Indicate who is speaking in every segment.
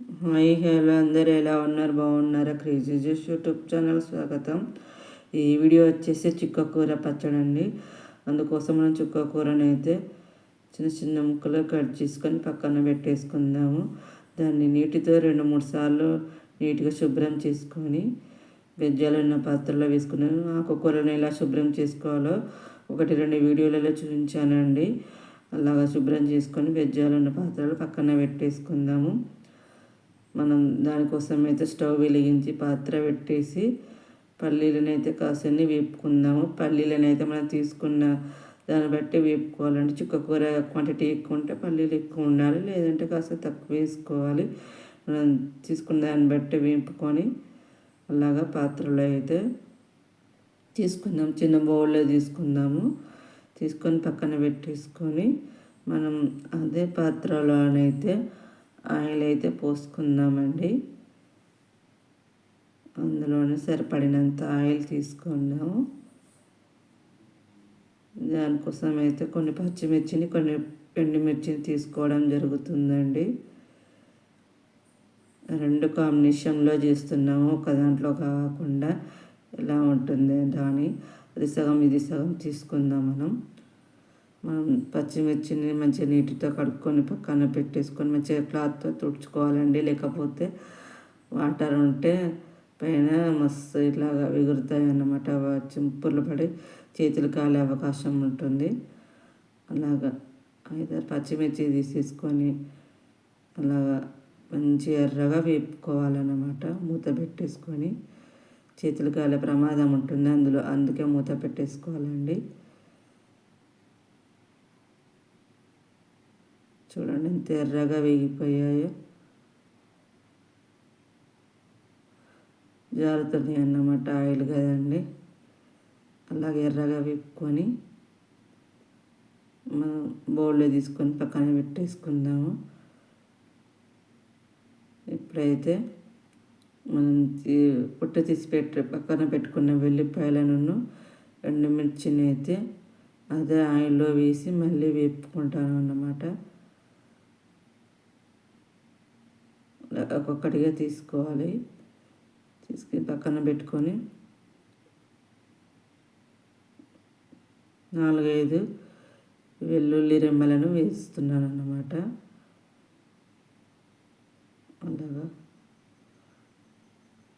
Speaker 1: Hi hello అందరు ఎలా ఉన్నారు? బాగున్నారా? క్రేజీ జూస్ యూట్యూబ్ ఛానల్ స్వాగతం. ఈ వీడియో వచ్చేసి చిక్కకూర పచ్చడి అండి అందుకోసం మనం చిక్కకూరని అయితే చిన్న చిన్న ముక్కలు కట్ చేసుకొని పక్కన పెట్టేసుకుందాము. దాన్ని నీటితో రెండు మూడు సార్లు నీట్గా శుభ్రం చేసుకొని ఉన్న పాత్రలో వేసుకున్నాను ఆకుకూరను ఎలా శుభ్రం చేసుకోవాలో ఒకటి రెండు వీడియోలలో చూపించానండి. అలాగా శుభ్రం చేసుకొని ఉన్న పాత్రలు పక్కన పెట్టేసుకుందాము. మనం దానికోసం అయితే స్టవ్ వెలిగించి పాత్ర పెట్టేసి పల్లీలను అయితే కాసన్ని వేపుకుందాము. పల్లీలను అయితే మనం తీసుకున్న దాన్ని బట్టి వేపుకోవాలండి. చుక్కకూర క్వాంటిటీ ఎక్కువ ఉంటే పల్లీలు ఎక్కువ ఉండాలి. లేదంటే కాస్త తక్కువ వేసుకోవాలి. మనం తీసుకున్న దాన్ని బట్టి వేపుకొని అలాగా పాత్రలో అయితే తీసుకుందాం. చిన్న బౌల్లో తీసుకుందాము. తీసుకొని పక్కన పెట్టేసుకొని మనం అదే పాత్రలోనైతే ఆయిల్ అయితే పోసుకుందామండి. అందులోనే సరిపడినంత ఆయిల్ తీసుకుందాము దానికోసం అయితే కొన్ని పచ్చిమిర్చిని కొన్ని ఎండుమిర్చిని తీసుకోవడం జరుగుతుందండి. రెండు కాంబినేషన్లో చేస్తున్నాము. ఒక దాంట్లో కాకుండా ఎలా ఉంటుంది దాని అది సగం ఇది సగం తీసుకుందాం మనం. మనం పచ్చిమిర్చిని మంచిగా నీటితో కడుక్కొని పక్కన పెట్టేసుకొని మంచిగా క్లాత్తో తుడుచుకోవాలండి. లేకపోతే వాటర్ ఉంటే పైన మస్తు ఇట్లాగా ఎగురుతాయి అన్నమాట చింపులు పడి చేతులు కాలే అవకాశం ఉంటుంది. అలాగా అయితే పచ్చిమిర్చి తీసేసుకొని అలాగా మంచి ఎర్రగా వేపుకోవాలన్నమాట. మూత పెట్టేసుకొని చేతులు కాలే ప్రమాదం ఉంటుంది అందులో. అందుకే మూత పెట్టేసుకోవాలండి. చూడండి ఎంత ఎర్రగా వేగిపోయాయో. జారుతుంది అన్నమాట ఆయిల్ కదండి. అలాగే ఎర్రగా వేపుకొని మనం బౌల్లో తీసుకొని పక్కన పెట్టేసుకుందాము. ఇప్పుడైతే మనం పుట్ట తీసి పెట్టి పక్కన పెట్టుకున్న వెల్లిపాయలను ఎండుమిర్చిని అయితే అదే ఆయిల్లో వేసి మళ్ళీ వేపుకుంటాను అన్నమాట. ఒక్కొక్కటిగా తీసుకోవాలి. తీసుకుని పక్కన పెట్టుకొని నాలుగైదు వెల్లుల్లి రెమ్మలను వేస్తున్నాను అన్నమాట అలాగా.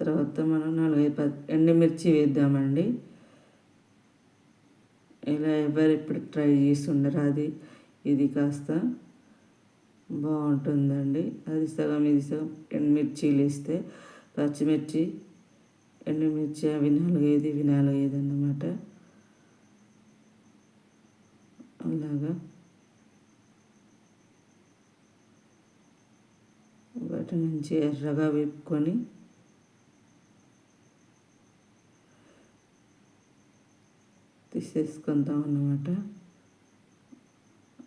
Speaker 1: తర్వాత మనం నాలుగైదు ప ఎండుమిర్చి వేద్దామండి. ఇలా ఎవరు ఇప్పుడు ట్రై చేసి ఉండరు అది ఇది కాస్త. బాగుంటుందండి. అది సగం ఇది సగం. ఎండుమిర్చీలు వేస్తే పచ్చిమిర్చి ఎండుమిర్చి అవి నాలుగైదు ఇవి నాలుగైదు అన్నమాట అలాగా. వాటి నుంచి ఎర్రగా వేపుకొని తీసేసుకుందాం అన్నమాట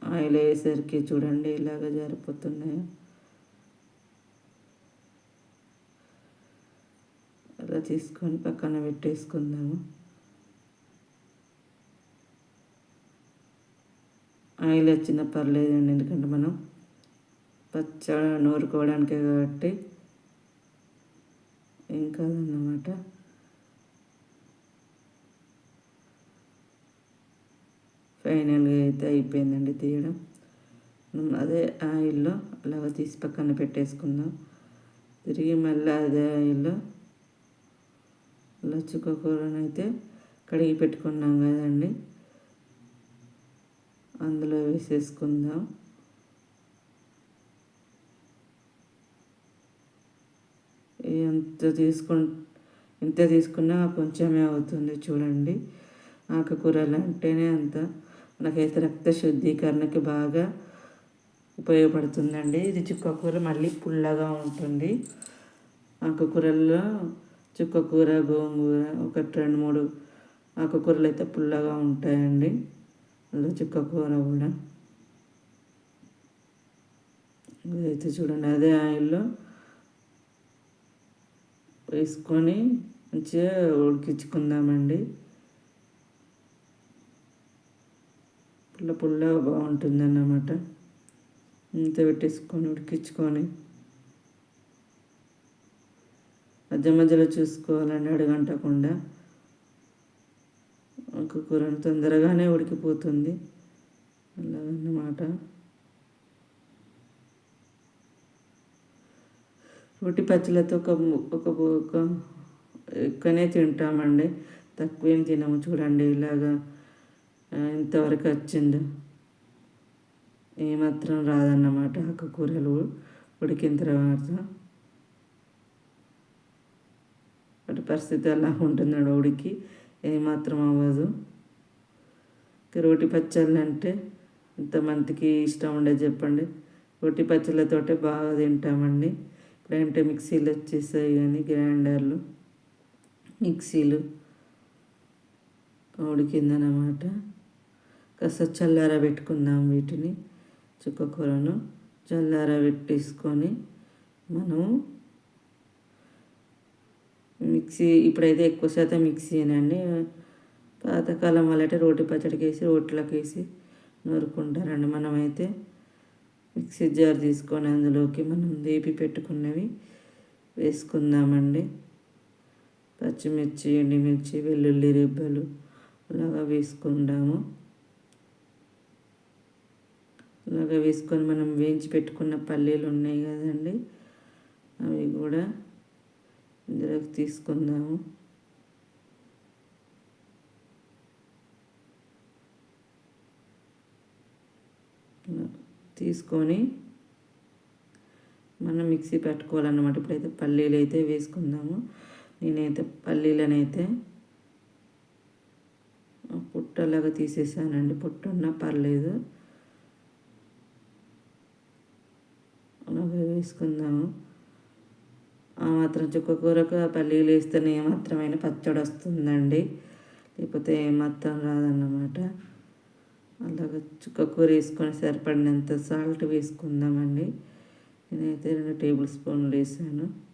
Speaker 1: ఆయిల్ వేసేసరికి చూడండి ఇలాగ జారిపోతున్నాయి. అలా తీసుకొని పక్కన పెట్టేసుకుందాము. ఆయిల్ వచ్చిన పర్లేదండి ఎందుకంటే మనం పచ్చ నూరుకోవడానికే కాబట్టి ఏం కాదన్నమాట. ఫైనల్గా అయితే అయిపోయిందండి తీయడం. అదే ఆయిల్లో అలాగ తీసి పక్కన పెట్టేసుకుందాం. తిరిగి మళ్ళీ అదే ఆయిల్లో లచ్చుక కూరనైతే కడిగి పెట్టుకున్నాం కదండి. అందులో వేసేసుకుందాం. ఎంత తీసుకు ఎంత తీసుకున్నా కొంచెమే అవుతుంది చూడండి. ఆకుకూరలు అంటేనే అంత. మనకైతే రక్త శుద్ధీకరణకి బాగా ఉపయోగపడుతుందండి. ఇది చుక్కకూర మళ్ళీ పుల్లగా ఉంటుంది. ఆకుకూరల్లో చుక్కకూర గోంగూర ఒకటి రెండు మూడు ఆకుకూరలు అయితే పుల్లగా ఉంటాయండి. అందులో చుక్కకూర కూడా. అయితే చూడండి అదే ఆయిల్లో వేసుకొని మంచిగా ఉడికించుకుందామండి. పుల్ల పుల్లగా బాగుంటుంది అన్నమాట ఇంత పెట్టేసుకొని ఉడికించుకొని. మధ్య మధ్యలో చూసుకోవాలండి అడగంటకుండా. ఒక కూర తొందరగానే ఉడికిపోతుంది. అలాగన్నమాట రోటి పచ్చలతో ఒక ఒక ఒక ఎక్కువనే తింటామండి. తక్కువేం తినము. చూడండి ఇలాగా ఇంతవరకు వచ్చింది. ఏమాత్రం రాదన్నమాట ఆకుకూరలు ఉడికిన తర్వాత. వాటి పరిస్థితి అలా ఉంటుందండి ఉడికి ఏమాత్రం అవ్వదు. రోటి పచ్చళ్ళు అంటే ఎంతమందికి ఇష్టం ఉండేది చెప్పండి. రోటి పచ్చళ్ళతోటే బాగా తింటామండి. ఇప్పుడంటే మిక్సీలు వచ్చేసాయి కానీ గ్రైండర్లు మిక్సీలు. ఉడికిందనమాట కాస్త చల్లార పెట్టుకుందాం వీటిని చుక్కకూరను చల్లార పెట్టేసుకొని మనం మిక్సీ ఇప్పుడైతే ఎక్కువ శాతం మిక్సీనండి పాతకాలం వాళ్ళైతే రోటి పచ్చడికి వేసి రోట్లోకి వేసి నూరుకుంటారండి మనమైతే. మిక్సీ జార్ తీసుకొని అందులోకి మనం దేపి పెట్టుకున్నవి వేసుకుందామండి. పచ్చిమిర్చి ఎండుమిర్చి వెల్లుల్లి రిబ్బలు అలాగా వేసుకుందాము. ఇలాగ వేసుకొని మనం వేయించి పెట్టుకున్న పల్లీలు ఉన్నాయి కదండి. అవి కూడా ఇందులోకి తీసుకుందాము. తీసుకొని మనం మిక్సీ పెట్టుకోవాలన్నమాట. ఇప్పుడైతే పల్లీలు అయితే వేసుకుందాము. నేనైతే పల్లీలనైతే పుట్టలాగా తీసేసానండి. పుట్టున్నా పర్లేదు. వేసుకుందాము ఆ మాత్రం చుక్క కూరకు ఆ పల్లీలు వేస్తేనే ఏమాత్రమైన పచ్చడి వస్తుందండి. లేకపోతే ఏమాత్రం రాదన్నమాట. అలాగే చుక్క కూర వేసుకొని సరిపడినంత సాల్ట్ వేసుకుందామండి. నేనైతే రెండు టేబుల్ స్పూన్లు వేసాను.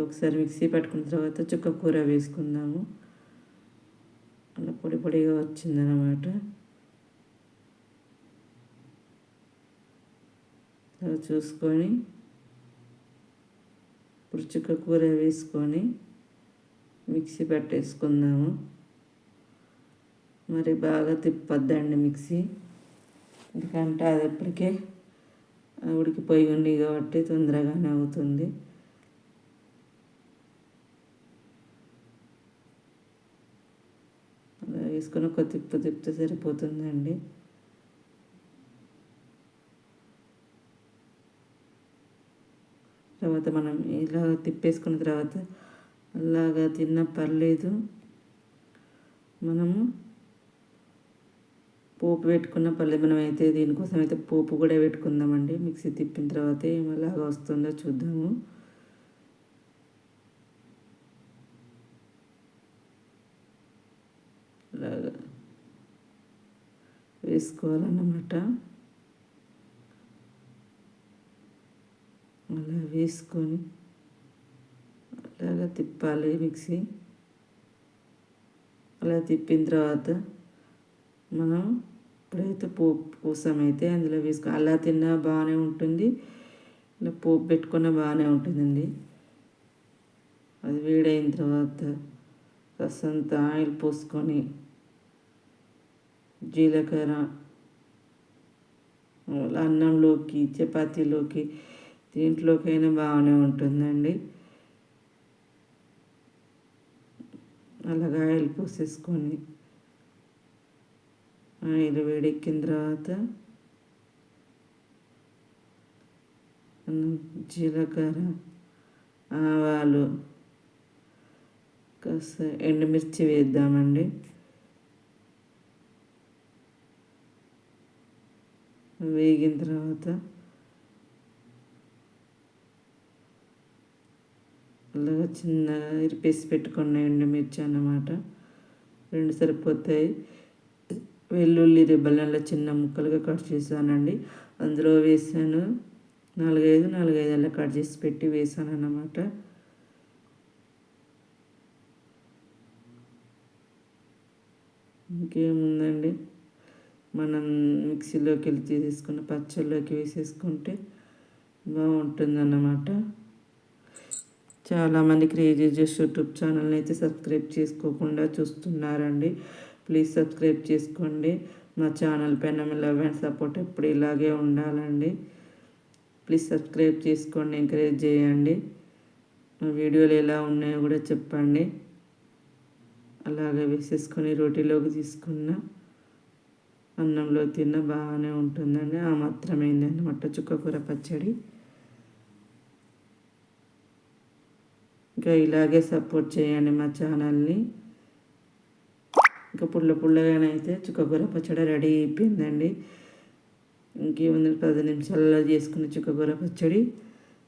Speaker 1: ఒకసారి మిక్సీ పట్టుకున్న తర్వాత చుక్క కూర వేసుకుందాము. అలా పొడి పొడిగా వచ్చిందనమాట చూసుకొని ఇప్పుడు చుక్క కూర వేసుకొని మిక్సీ పెట్టేసుకుందాము. మరి బాగా తిప్పద్దండి మిక్సీ. ఎందుకంటే అది ఎప్పటికే ఉడికిపోయి ఉంది కాబట్టి తొందరగానే అవుతుంది అలా వేసుకొని ఒక తిప్పు తిప్పితే సరిపోతుందండి. తర్వాత మనం ఇలా తిప్పేసుకున్న తర్వాత అలాగా తిన్న పర్లేదు. మనము పోపు పెట్టుకున్న పర్లేదు. మనం అయితే దీనికోసం అయితే పోపు కూడా పెట్టుకుందామండి. మిక్సీ తిప్పిన తర్వాత ఏమలాగా వస్తుందో చూద్దాము. అలాగా వేసుకోవాలన్నమాట. అలా వేసుకొని అలాగా తిప్పాలి మిక్సీ. అలా తిప్పిన తర్వాత మనం ఇప్పుడైతే పోపు కోసం అయితే అందులో వేసుకో అలా తిన్నా బాగానే ఉంటుంది ఇలా పోపు పెట్టుకున్నా బాగానే ఉంటుందండి. అది వేడైన తర్వాత రసంత ఆయిల్ పోసుకొని జీలకర్ర అన్నంలోకి చపాతీలోకి దీంట్లోకైనా బాగానే ఉంటుందండి. అలాగా ఆయిల్ పోసేసుకొని ఆయిల్ వేడెక్కిన తర్వాత జీలకర్ర ఆవాలు కాస్త ఎండుమిర్చి వేద్దామండి. వేగిన తర్వాత అలాగా చిన్నగా ఇరిపేసి పెట్టుకున్న ఎండుమిర్చి అన్నమాట. రెండు సరిపోతాయి. వెల్లుల్లి రిబ్బలలో చిన్న ముక్కలుగా కట్ చేశానండి. అందులో వేసాను నాలుగైదు నాలుగైదు అలా కట్ చేసి పెట్టి వేసాను అన్నమాట ఇంకేముందండి? మనం మిక్సీలోకి వెళ్ళి తీసేసుకున్న పచ్చళ్ళలోకి వేసేసుకుంటే బాగుంటుందన్నమాట. చాలామంది క్రేజీ జస్ట్ యూట్యూబ్ ఛానల్ని అయితే సబ్స్క్రైబ్ చేసుకోకుండా చూస్తున్నారండి. ప్లీజ్ సబ్స్క్రైబ్ చేసుకోండి. మా ఛానల్ పైన మీ లవ్ అండ్ సపోర్ట్ ఎప్పుడు ఇలాగే ఉండాలండి. ప్లీజ్ సబ్స్క్రైబ్ చేసుకోండి ఎంకరేజ్ చేయండి. మా వీడియోలు ఎలా ఉన్నాయో కూడా చెప్పండి. అలాగే వేసేసుకొని రోటీలోకి తీసుకున్న అన్నంలో తిన్న బాగానే ఉంటుందండి. ఆ మాత్రమేందండి? మట్ట చుక్క కూర పచ్చడి. ఇంకా ఇలాగే సపోర్ట్ చేయండి మా ఛానల్ని ఇంకా పుల్ల పుల్లగానైతే చుక్కకూర పచ్చడి రెడీ అయిపోయిందండి. ఇంకేముంది? పది నిమిషాలలో చేసుకున్న చుక్కకూర పచ్చడి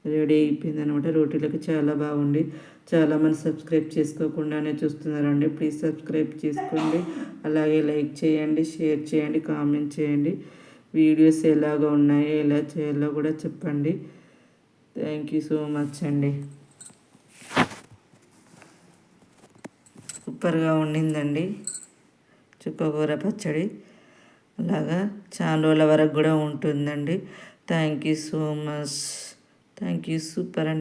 Speaker 1: రెడీ అయిపోయింది అనమాట రోటీలకు చాలా బాగుంది. చాలామంది సబ్స్క్రైబ్ చేసుకోకుండానే చూస్తున్నారండి. ప్లీజ్ సబ్స్క్రైబ్ చేసుకోండి. అలాగే లైక్ చేయండి షేర్ చేయండి కామెంట్ చేయండి. వీడియోస్ ఎలాగ ఉన్నాయో ఎలా చేయాలో కూడా చెప్పండి. థ్యాంక్ యూ సో మచ్ అండి. సూపర్గా ఉండిందండి. చుక్కకూర పచ్చడి. అలాగా చాలా రోజుల వరకు కూడా ఉంటుందండి. Thank you so much thank you super అండి.